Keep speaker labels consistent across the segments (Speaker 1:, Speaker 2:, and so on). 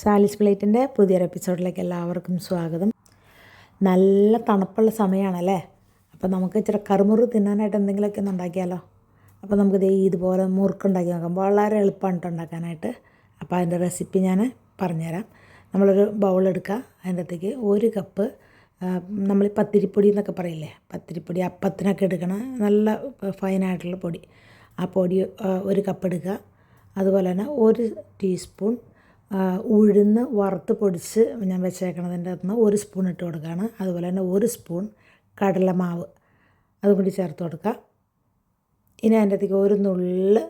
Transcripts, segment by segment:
Speaker 1: സാലിസ് പ്ലേറ്റിന്റെ പുതിയൊരു എപ്പിസോഡിലേക്ക് എല്ലാവർക്കും സ്വാഗതം. നല്ല തണുപ്പുള്ള സമയമാണല്ലേ? അപ്പോൾ നമുക്ക് ഇച്ചിരി കറുമുറു തിന്നാനായിട്ട് എന്തെങ്കിലുമൊക്കെ ഒന്ന് ഉണ്ടാക്കിയാലോ? അപ്പോൾ നമുക്ക് ദേ ഇതുപോലെ മുറുക്കുണ്ടാക്കി നോക്കാം. വളരെ എളുപ്പമാണ് കേട്ടോ ഉണ്ടാക്കാനായിട്ട്. അപ്പോൾ അതിന്റെ റെസിപ്പി ഞാൻ പറഞ്ഞുതരാം. നമ്മളൊരു ബൗൾ എടുക്കുക അതിന്റെ അകത്തേക്ക് ഒരു കപ്പ് നമ്മൾ പത്തിരിപ്പൊടി എന്നൊക്കെ പറയില്ലേ? പത്തിരിപ്പൊടി അപ്പത്തിനൊക്കെ എടുക്കണ നല്ല ഫൈനായിട്ടുള്ള പൊടി. ആ പൊടി ഒരു കപ്പ് എടുക്കുക. അതുപോലെ തന്നെ ഒരു ടീസ്പൂൺ ഉഴുന്ന് വറുത്ത് പൊടിച്ച് ഞാൻ വെച്ചേക്കണതിന്റെ അകത്ത് നിന്ന് ഒരു സ്പൂൺ ഇട്ട് കൊടുക്കുകയാണ്. അതുപോലെ തന്നെ ഒരു സ്പൂൺ കടലമാവ് അതും കൂടി ചേർത്ത് കൊടുക്കുക. ഇനി അതിന്റെ അകത്തേക്ക് ഒരു നുള്ള്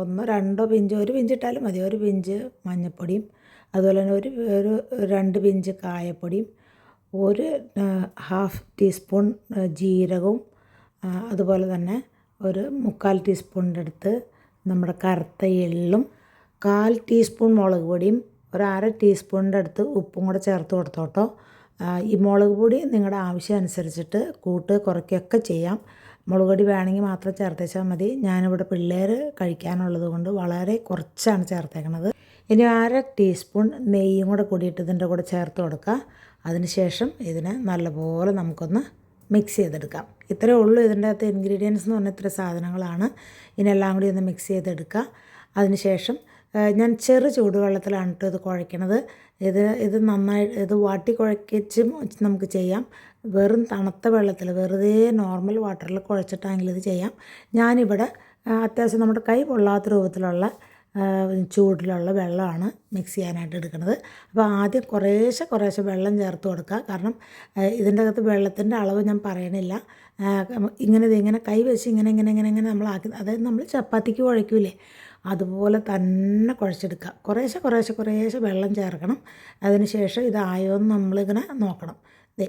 Speaker 1: ഒന്നോ രണ്ടോ പിഞ്ച് ഒരു പിഞ്ച് ഇട്ടാലും മതി. ഒരു പിഞ്ച് മഞ്ഞൾപ്പൊടിയും അതുപോലെ തന്നെ ഒരു ഒരു രണ്ട് പിഞ്ച് കായപ്പൊടിയും ഒരു ഹാഫ് ടീസ്പൂൺ ജീരകവും അതുപോലെ തന്നെ ഒരു മുക്കാൽ ടീസ്പൂണിന്റെ അടുത്ത് നമ്മുടെ കറുത്ത എള്ളും കാൽ ടീസ്പൂൺ മുളക് പൊടിയും ഒരു അര ടീസ്പൂണിന്റെ അടുത്ത് ഉപ്പും കൂടെ ചേർത്ത് കൊടുത്തോട്ടോ ഈ മുളക് പൊടി നിങ്ങളുടെ ആവശ്യം അനുസരിച്ചിട്ട് കൂട്ട് കുറയ്ക്കുകയൊക്കെ ചെയ്യാം. മുളക് പൊടി വേണമെങ്കിൽ മാത്രം ചേർത്തേച്ചാൽ മതി. ഞാനിവിടെ പിള്ളേർ കഴിക്കാനുള്ളത് കൊണ്ട് വളരെ കുറച്ചാണ് ചേർത്തേക്കണത്. ഇനി അര ടീസ്പൂൺ നെയ്യും കൂടെ കൂടിയിട്ട് ഇതിന്റെ കൂടെ ചേർത്ത് കൊടുക്കുക. അതിനുശേഷം ഇതിനെ നല്ലപോലെ നമുക്കൊന്ന് മിക്സ് ചെയ്തെടുക്കാം. ഇത്രയേ ഉള്ളൂ ഇതിന്റെ അകത്ത് ഇൻഗ്രീഡിയൻസ് എന്ന് പറഞ്ഞാൽ ഇത്ര സാധനങ്ങളാണ്. ഇതിനെല്ലാം കൂടി ഒന്ന് മിക്സ് ചെയ്തെടുക്കുക. അതിനുശേഷം ഞാൻ ചെറു ചൂടുവെള്ളത്തിലാണ് കേട്ടോ ഇത് കുഴയ്ക്കണത് ഇത് ഇത് നന്നായി ഇത് വാട്ടി കുഴക്കിച്ചും നമുക്ക് ചെയ്യാം. വെറും തണുത്ത വെള്ളത്തിൽ വെറുതെ നോർമൽ വാട്ടറിൽ കുഴച്ചിട്ടാണെങ്കിൽ ഇത് ചെയ്യാം. ഞാനിവിടെ അത്യാവശ്യം നമ്മുടെ കൈ പൊള്ളാത്ത രൂപത്തിലുള്ള ചൂടിലുള്ള വെള്ളമാണ് മിക്സ് ചെയ്യാനായിട്ട് എടുക്കുന്നത് അപ്പോൾ ആദ്യം കുറേശ്ശെ കുറേശ്ശെ വെള്ളം ചേർത്ത് കൊടുക്കുക. കാരണം ഇതിന്റെ അകത്ത് വെള്ളത്തിന്റെ അളവ് ഞാൻ പറയണില്ല. ഇങ്ങനെ ഇങ്ങനെ കൈ വെച്ച് ഇങ്ങനെ ഇങ്ങനെ ഇങ്ങനെ ഇങ്ങനെ നമ്മളാക്കി അതായത് നമ്മൾ ചപ്പാത്തിക്ക് കുഴയ്ക്കൂലേ അതുപോലെ തന്നെ കുഴച്ചെടുക്കുക. കുറേശ്ശെ കുറേശ്ശെ കുറേശ്ശെ വെള്ളം ചേർക്കണം. അതിനുശേഷം ഇതായോ എന്ന് നമ്മളിങ്ങനെ നോക്കണം.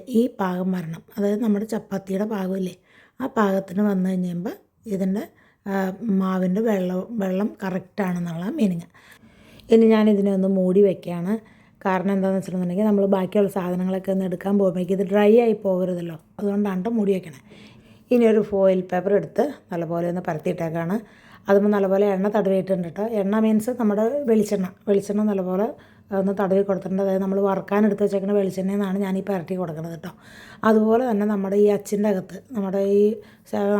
Speaker 1: ഈ പാകം വരണം. അതായത് നമ്മുടെ ചപ്പാത്തിയുടെ പാകമില്ലേ? ആ പാകത്തിന് വന്നു കഴിഞ്ഞുമ്പോൾ ഇതിന്റെ മാവിന്റെ വെള്ളം വെള്ളം കറക്റ്റാണെന്നുള്ള മീനിങ്. ഇനി ഞാൻ ഇതിനെ ഒന്ന് മൂടി വെക്കുകയാണ്. കാരണം എന്താണെന്ന് വെച്ചിട്ടുണ്ടെങ്കിൽ നമ്മൾ ബാക്കിയുള്ള സാധനങ്ങളൊക്കെ ഒന്ന് എടുക്കാൻ പോകുമ്പോഴേക്കും ഇത് ഡ്രൈ ആയി പോകരുതല്ലോ. അതുകൊണ്ടാണ് മൂടി വെക്കണേ. ഇനി ഒരു ഫോയിൽ പേപ്പർ എടുത്ത് നല്ലപോലെ ഒന്ന് പരത്തിയിട്ടേക്കാണ്. അതുമ്പോൾ നല്ലപോലെ എണ്ണ തടവിയിട്ടുണ്ട് കേട്ടോ. എണ്ണ മീൻസ് നമ്മുടെ വെളിച്ചെണ്ണ. വെളിച്ചെണ്ണ നല്ലപോലെ ഒന്ന് തടവി കൊടുത്തിട്ടുണ്ട്. അതായത് നമ്മൾ വറുക്കാനെടുത്ത് വെച്ചേക്കുന്ന വെളിച്ചെണ്ണ എന്നാണ് ഞാൻ ഈ പരട്ടി കൊടുക്കുന്നത് കേട്ടോ. അതുപോലെ തന്നെ നമ്മുടെ ഈ അച്ചിന്റെ അകത്ത് നമ്മുടെ ഈ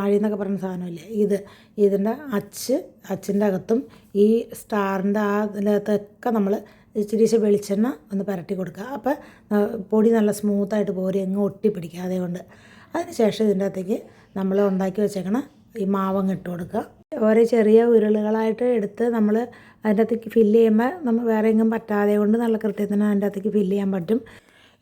Speaker 1: ആഴി എന്നൊക്കെ പറയുന്ന സാധനമില്ലേ ഇത്. ഇതിന്റെ അച്ച് അച്ചിന്റെ അകത്തും ഈ സ്റ്റാറിന്റെ ആ ഇതിനകത്തൊക്കെ നമ്മൾ ഇച്ചിരി വെളിച്ചെണ്ണ ഒന്ന് പരട്ടി കൊടുക്കുക. അപ്പോൾ ആ, പൊടി നല്ല സ്മൂത്തായിട്ട് പോരി അങ്ങ് ഒട്ടിപ്പിടിക്കുക കൊണ്ട്. അതിന് ശേഷം ഇതിന്റെ അകത്തേക്ക് നമ്മൾ ഉണ്ടാക്കി വെച്ചേക്കണ ഈ മാവങ്ങ് ഇട്ട് കൊടുക്കുക. ഓരോ ചെറിയ ഉരുളുകളായിട്ട് എടുത്ത് നമ്മൾ അതിന്റെ അകത്തേക്ക് ഫില്ല് ചെയ്യുമ്പോൾ നമ്മൾ വേറെ എങ്ങും പറ്റാതെ കൊണ്ട് നല്ല കൃത്യത്തിന് അതിന്റെ അകത്തേക്ക് ഫില്ല് ചെയ്യാൻ പറ്റും.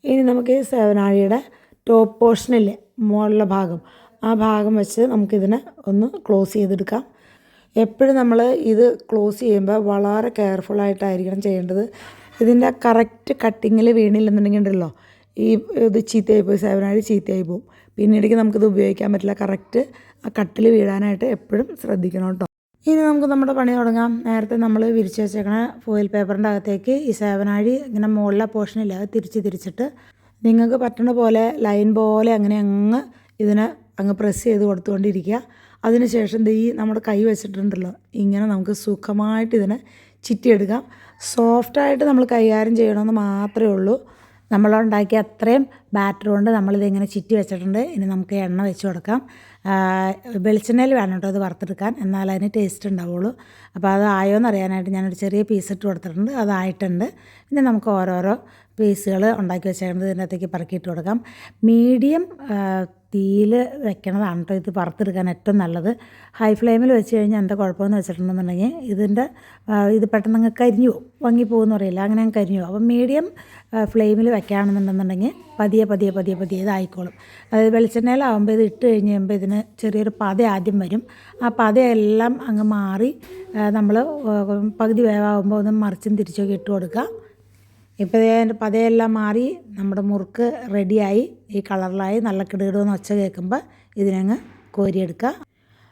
Speaker 1: ഇനി നമുക്ക് ഈ സേവനാഴിയുടെ ടോപ്പ് പോർഷനില്ലേ മുകളിലെ ഭാഗം. ആ ഭാഗം വെച്ച് നമുക്കിതിനെ ഒന്ന് ക്ലോസ് ചെയ്തെടുക്കാം. എപ്പോഴും നമ്മൾ ഇത് ക്ലോസ് ചെയ്യുമ്പോൾ വളരെ കെയർഫുള്ളായിട്ടായിരിക്കണം ചെയ്യേണ്ടത്. ഇതിന്റെ കറക്റ്റ് കട്ടിങ്ങിൽ വീണില്ലെന്നുണ്ടെങ്കിൽ ഉണ്ടല്ലോ ഈ ഇത് ചീത്തയായി പോയി സേവനാഴി ചീത്തയായി പോവും. പിന്നീടേക്ക് നമുക്കിത് ഉപയോഗിക്കാൻ പറ്റില്ല. കറക്റ്റ് ആ കട്ടിൽ വീഴാനായിട്ട് എപ്പോഴും ശ്രദ്ധിക്കണം കേട്ടോ. ഇനി നമുക്ക് നമ്മുടെ പണി തുടങ്ങാം. നേരത്തെ നമ്മൾ വിരിച്ച് വെച്ചേക്കണ ഫോയിൽ പേപ്പറിന്റെ അകത്തേക്ക് ഈ സേവനാഴി ഇങ്ങനെ മുകളിലെ പോർഷനില്ല അത് തിരിച്ച് തിരിച്ചിട്ട് നിങ്ങൾക്ക് പറ്റണ പോലെ ലൈൻ പോലെ അങ്ങനെ അങ്ങ് ഇതിനെ അങ്ങ് പ്രസ് ചെയ്ത് കൊടുത്തുകൊണ്ടിരിക്കുക. അതിനുശേഷം ഈ നമ്മുടെ കൈ വെച്ചിട്ടുണ്ടല്ലോ ഇങ്ങനെ നമുക്ക് സുഖമായിട്ട് ഇതിനെ ചിറ്റിയെടുക്കാം. സോഫ്റ്റായിട്ട് നമ്മൾ കൈകാര്യം ചെയ്യണമെന്ന് മാത്രമേ ഉള്ളൂ. നമ്മളുണ്ടാക്കിയ അത്രയും ബാറ്റർ കൊണ്ട് നമ്മളിതിങ്ങനെ ചുറ്റി വെച്ചിട്ടുണ്ട്. ഇനി നമുക്ക് എണ്ണ വെച്ച് കൊടുക്കാം. വെളിച്ചെണ്ണയിൽ വേണം കേട്ടോ അത് വറുത്തെടുക്കാൻ. എന്നാൽ അതിന് ടേസ്റ്റ് ഉണ്ടാവുള്ളൂ. അപ്പോൾ അത് ആയോ എന്ന് അറിയാനായിട്ട് ഞാനൊരു ചെറിയ പീസ് ഇട്ട് കൊടുത്തിട്ടുണ്ട്. അതായിട്ടുണ്ട് പിന്നെ നമുക്ക് ഓരോരോ പീസുകൾ ഉണ്ടാക്കി വെച്ചേക്കുന്നത് ഇതിനകത്തേക്ക് പറക്കിയിട്ട് കൊടുക്കാം. മീഡിയം തീയിൽ വെക്കണതാണ് കേട്ടോ ഇത് വറുത്തെടുക്കാൻ ഏറ്റവും നല്ലത്. ഹൈ ഫ്ലെയിമിൽ വെച്ച് കഴിഞ്ഞാൽ എന്താ കുഴപ്പമെന്ന് വെച്ചിട്ടുണ്ടെന്നുണ്ടെങ്കിൽ ഇതിന്റെ ഇത് പെട്ടെന്ന് അങ്ങ് കരിഞ്ഞു പോകും വങ്ങി പോകുമെന്ന് പറയില്ല. അങ്ങനെ അങ്ങ് കരിഞ്ഞു പോകും അപ്പം മീഡിയം ഫ്ലെയിമിൽ വെക്കുകയാണെന്നുണ്ടെന്നുണ്ടെങ്കിൽ പതിയെ പതിയെ പതിയെ പതിയെ ഇതായിക്കോളും. അതായത് വെളിച്ചെണ്ണയിലാവുമ്പോൾ ഇത് ഇട്ട് കഴിഞ്ഞ് കഴിയുമ്പോൾ ഇതിന് ചെറിയൊരു പത ആദ്യം വരും. ആ പതയെല്ലാം അങ്ങ് മാറി നമ്മൾ പകുതി വേവാകുമ്പോൾ ഒന്ന് മറിച്ചും തിരിച്ചൊക്കെ ഇട്ട് കൊടുക്കുക. അതിന്റെ പതയെല്ലാം മാറി നമ്മുടെ മുറുക്ക് റെഡിയായി ഈ കളറിലായി നല്ല കിടുകിടുന്ന് ഒച്ച കേൾക്കുമ്പോൾ ഇതിനങ്ങ് കോരിയെടുക്കുക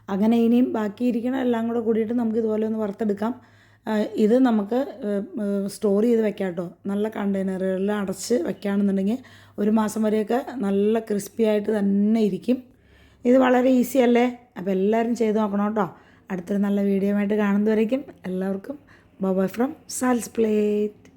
Speaker 1: അങ്ങനെ ഇനിയും ബാക്കിയിരിക്കണ എല്ലാം കൂടെ കൂടിയിട്ട് നമുക്ക് ഇതുപോലെ ഒന്ന് വറുത്തെടുക്കാം. ഇത് നമുക്ക് സ്റ്റോർ ചെയ്ത് വെക്കാം കേട്ടോ നല്ല കണ്ടെയ്നറുകളിൽ അടച്ച് വെക്കുകയാണെന്നുണ്ടെങ്കിൽ ഒരു മാസം വരെയൊക്കെ നല്ല ക്രിസ്പി ആയിട്ട് തന്നെ ഇരിക്കും. ഇത് വളരെ ഈസി അല്ലേ? അപ്പോൾ എല്ലാവരും ചെയ്ത് നോക്കണം കേട്ടോ അടുത്തൊരു നല്ല വീഡിയോ ആയിട്ട് കാണുന്നവരേക്കും എല്ലാവർക്കും ബൈ ഫ്രം സാൽസ് പ്ലേറ്റ്